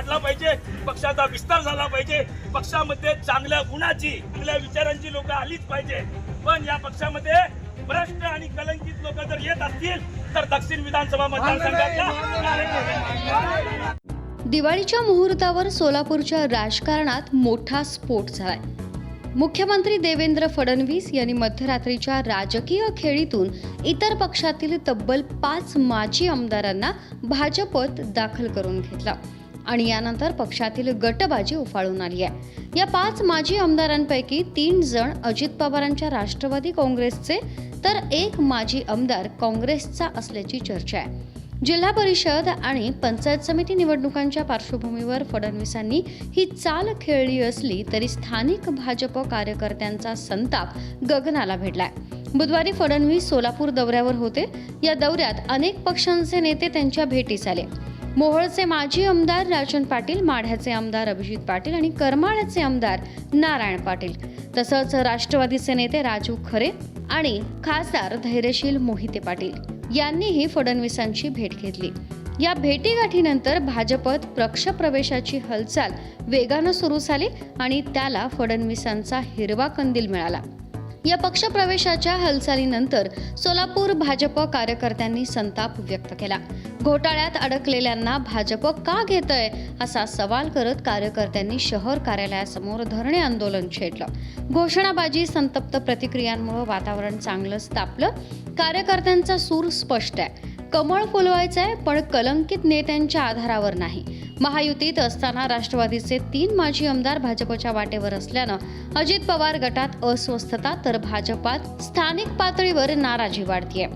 वाढला पाहिजे पक्षाचा विस्तार झाला पाहिजे. पक्षामध्ये चांगल्या गुणाची चांगल्या विचारांची लोक आलीच पाहिजे. पण या पक्षामध्ये भ्रष्ट आणि कलंकित लोक जर येत असतील तर दक्षिण विधानसभा मतदारसंघाच्या दिवाळीच्या मुहूर्तावर सोलापूरच्या राजकारणात मोठा स्फोट झालाय. मुख्यमंत्री देवेंद्र फडणवीस यांनी मध्यरात्रीच्या राजकीय खेळीतून इतर पक्षातील तब्बल पाच माजी आमदारांना भाजपत दाखल करून घेतला. आणि यानंतर पक्षातील गटबाजी उफाळून आली आहे. या पाच माजी आमदारांपैकी तीन जण अजित पवारांच्या राष्ट्रवादी काँग्रेसचे तर एक माजी आमदार काँग्रेसचा असल्याची चर्चा आहे. जिल्हा परिषद आणि पंचायत समिती निवडणुकांच्या पार्श्वभूमीवर फडणवीसांनी ही चाल खेळली असली तरी स्थानिक भाजप कार्यकर्त्यांचा संताप गगनाला भेटलाय. बुधवारी फडणवीस सोलापूर दौऱ्यावर होते. या दौऱ्यात अनेक पक्षांचे नेते त्यांच्या भेटीस आले. मोहोळचे माजी आमदार राजन पाटील माढ्याचे आमदार अभिजित पाटील आणि करमाळ्याचे आमदार नारायण पाटील. तसंच राष्ट्रवादीचे नेते राजू खरे आणि खासदार धैर्यशील मोहिते पाटील यांनीही फडणवीसांची भेट घेतली. या भेटीगाठीनंतर भाजपत प्रक्षप्रवेशाची हालचाल वेगानं सुरू झाली आणि त्याला फडणवीसांचा हिरवा कंदील मिळाला. या पक्षप्रवेशाच्या हालचालीनंतर सोलापूर भाजप कार्यकर्त्यांनी संताप व्यक्त केला. घोटाळ्यात अडकलेल्यांना भाजप का घेतय असा सवाल करत कार्यकर्त्यांनी शहर कार्यालयासमोर धरणे आंदोलन छेडलं. घोषणाबाजी संतप्त प्रतिक्रियांमुळे वातावरण चांगलंच तापलं. कार्यकर्त्यांचा सूर स्पष्ट आहे. कमळ फुलवायचंय पण कलंकित नेत्यांच्या आधारावर नाही. महायुतीत असताना राष्ट्रवादीचे तीन माजी आमदार भाजपच्या वाटेवर असल्यानं अजित पवार गटात अस्वस्थता तर भाजपात स्थानिक पातळीवर नाराजी वाढतीये.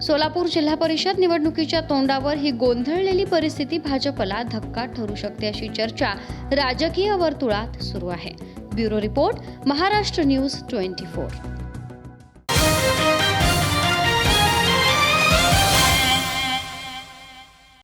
सोलापूर जिल्हा परिषद निवडणुकीच्या तोंडावर ही गोंधळलेली परिस्थिती भाजपला धक्का ठरू शकते अशी चर्चा राजकीय वर्तुळात सुरू आहे. Bureau report Maharashtra news twenty four.